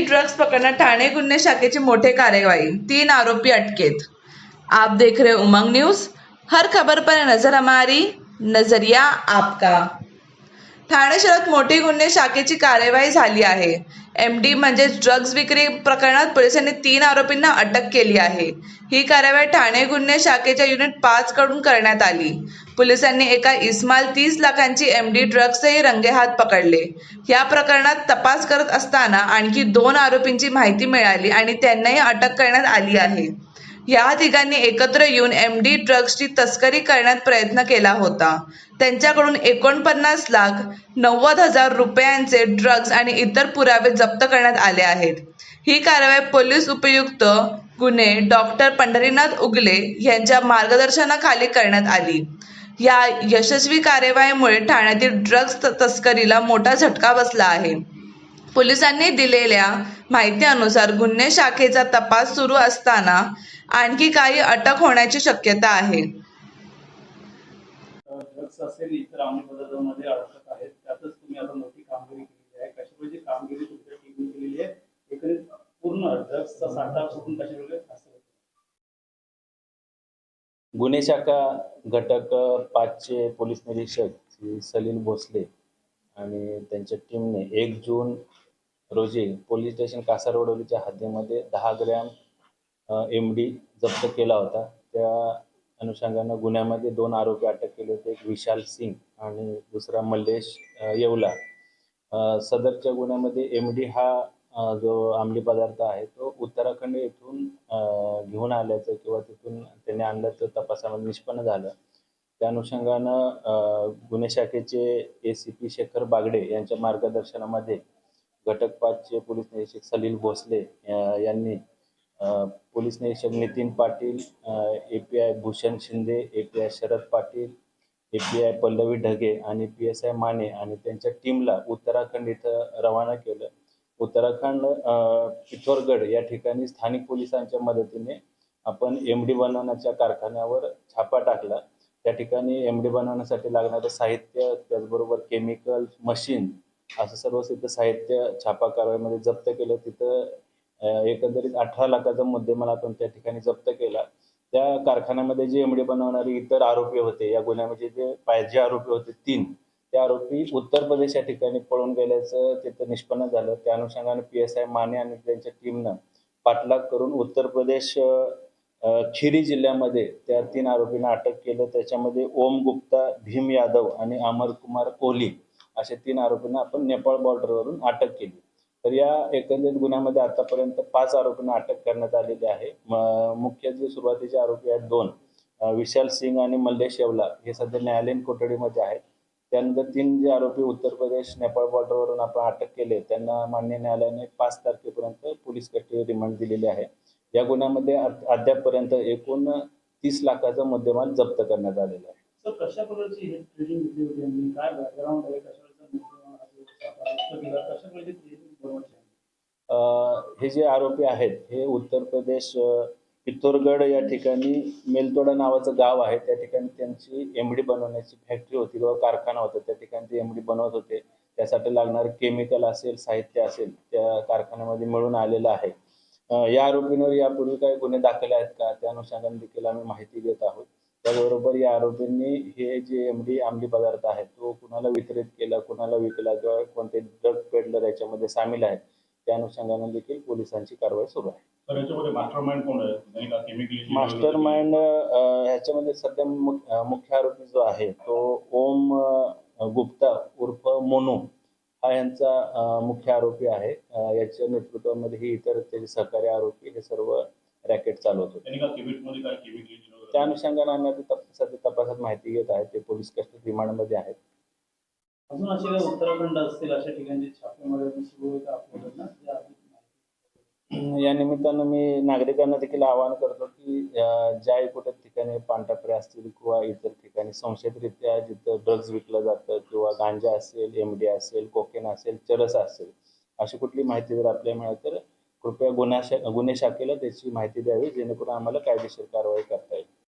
Drugs पकडण्यात ठाणे गुन्हे शाखेची मोठे कार्यवाही तीन आरोपी अटकेत. आप देख रहे हो उमंग न्यूज. हर खबर पर नजर हमारी नजरिया आपका. ठाणे शहरात मोठी गुन्हे शाखेची कार्यवाही झाली आहे. एम डी म्हणजे ड्रग्ज विक्री प्रकरणात पोलिसांनी तीन आरोपींना अटक केली आहे. ही कार्यवाही ठाणे गुन्हे शाखेच्या युनिट पाच कडून करण्यात आली. पोलिसांनी एका इस्माल तीस लाखांची एम डी ड्रग्जही रंगेहात पकडले. या प्रकरणात तपास करत असताना आणखी दोन आरोपींची माहिती मिळाली आणि त्यांनाही अटक करण्यात आली आहे. या तिघांनी एकत्र येऊन एम डी ड्रग्सची तस्करी करण्यात प्रयत्न केला होता. त्यांच्याकडून एकोणपन्नास लाख नव्वद हजार रुपयांचे ड्रग्ज आणि इतर पुरावे जप्त करण्यात आले आहेत. ही कारवाई पोलीस उपयुक्त गुन्हे डॉक्टर पंढरीनाथ उगले यांच्या मार्गदर्शनाखाली करण्यात आली. या यशस्वी कार्यवाहीमुळे ठाण्यातील ड्रग्ज तस्करीला मोठा झटका बसला आहे. पोलिसांनी दिलेल्या माहितीनुसार गुन्हे शाखेचा तपास सुरू असताना आणखी काही अटक होण्याची शक्यता आहे. गुन्हे शाखा घटक पाचचे पोलीस निरीक्षक श्री सलील भोसले आणि त्यांच्या टीमने एक जून रोजी पोलीस स्टेशन कासारवडोलीच्या हद्दीमध्ये दहा ग्रॅम एम डी जप्त केला होता. त्या अनुषंगानं गुन्ह्यामध्ये दोन आरोपी अटक केले होते एक विशाल सिंग आणि दुसरा मल्लेश येवला. सदरच्या गुन्ह्यामध्ये एम डी हा जो अंमली पदार्थ आहे तो उत्तराखंड येथून घेऊन आल्याचं किंवा तिथून त्यांनी आणल्याचं तपासामध्ये निष्पन्न झालं. त्या अनुषंगानं गुन्हे शाखेचे A C P Shekhar Bagde यांच्या मार्गदर्शनामध्ये घटक पाचचे पोलीस निरीक्षक सलील भोसले यांनी पोलीस निरीक्षक Nitin Patil A P I Bhushan Shinde A P I Sharad Patil A P I Pallavi Dhage आणि पी एस आय माने आणि त्यांच्या टीमला उत्तराखंड इथं रवाना केलं. उत्तराखंड पिथोरगड या ठिकाणी स्थानिक पोलिसांच्या मदतीने आपण एम डी बनवण्याच्या कारखान्यावर छापा टाकला. त्या ठिकाणी एम डी बनवण्यासाठी लागणारं साहित्य त्याचबरोबर केमिकल मशीन असं सर्व तिथं साहित्य छापा कारवाईमध्ये जप्त केलं. तिथं एकंदरीत अठरा लाखाचा मुद्देमाल आपण त्या ठिकाणी जप्त केला. त्या कारखान्यामध्ये जे एमडी बनवणारे इतर आरोपी होते या गुन्ह्यामध्ये जे पाहिजे आरोपी होते तीन त्या आरोपी उत्तर प्रदेश या ठिकाणी पळून गेल्याचं तिथं निष्पन्न झालं. त्या अनुषंगाने पी एस आय माने आणि त्यांच्या टीमनं पाठलाग करून उत्तर प्रदेश खिरी जिल्ह्यामध्ये त्या तीन आरोपींना अटक केलं. त्याच्यामध्ये ओम गुप्ता भीम यादव आणि अमर कुमार कोहली अशा तीन आरोपींना आपण नेपाळ बॉर्डरवरून अटक केली. तर या एकंदरीत गुन्ह्यामध्ये आतापर्यंत पाच आरोपींना अटक करण्यात आलेली आहे. मुख्य जे सुरुवातीचे आरोपी आहेत दोन विशाल सिंग आणि मल्लेश येवला हे सध्या न्यायालयीन कोठडीमध्ये आहेत. त्यानंतर तीन जे आरोपी उत्तर प्रदेश नेपाळ बॉर्डरवरून आपण अटक केले त्यांना मान्य न्यायालयाने पाच तारखेपर्यंत पोलीस कस्टडी रिमांड दिलेली आहे. या गुन्ह्यामध्ये अद्यापपर्यंत एकूण तीस लाखाचा मुद्देमाल जप्त करण्यात आलेला आहे. कशा प्रकारची हे जे आरोपी आहेत हे उत्तर प्रदेश पित्तोरगड या ठिकाणी मेलतोडा नावाचं गाव आहे. त्या ठिकाणी त्यांची एमडी बनवण्याची फॅक्टरी होती किंवा कारखाना होता. त्या ठिकाणी ते एमडी बनवत होते. त्यासाठी लागणारं केमिकल असेल साहित्य असेल त्या कारखान्यामध्ये मिळून आलेलं आहे. या आरोपींवर यापूर्वी काही गुन्हे दाखल आहेत का? त्या अनुषंगाने देखील आम्ही माहिती देत आहोत. त्याचबरोबर या आरोपींनी हे जे एमडी अंमली पदार्थ आहे तो कुणाला वितरित केला कुणाला विकला किंवा कोणते ड्रग पेडलर याच्यामध्ये सामील आहेत त्या अनुषंगाने देखील पोलिसांची कारवाई सुरू आहे. मास्टर माइंड ह्याच्यामध्ये सध्या मुख्य आरोपी जो आहे तो ओम गुप्ता उर्फ मोनू हा यांचा मुख्य आरोपी आहे. याच्या नेतृत्वामध्ये ही इतर त्याचे सहकारी आरोपी हे सर्व रॅकेट चालवत होते. त्या अनुषंगाने आम्ही आता सध्या तपासात माहिती घेत आहे. ते पोलीस कस्टडी रिमांडमध्ये आहेत. अजून असे काही उत्तराखंड असतील अशा सुरू आपल्याकडनं माहिती. या निमित्तानं मी नागरिकांना देखील आवाहन करतो की ज्या कुठे ठिकाणी पानटापरे असतील किंवा इतर ठिकाणी संशयितरित्या जिथं ड्रग्ज विकलं जातं किंवा गांजा असेल एम डी असेल कोकेन असेल चरस असेल अशी कुठली माहिती जर आपल्याला मिळाली तर कृपया गुन्हा गुन्हे शाखेला त्याची माहिती द्यावी जेणेकरून आम्हाला कायदेशीर कारवाई करता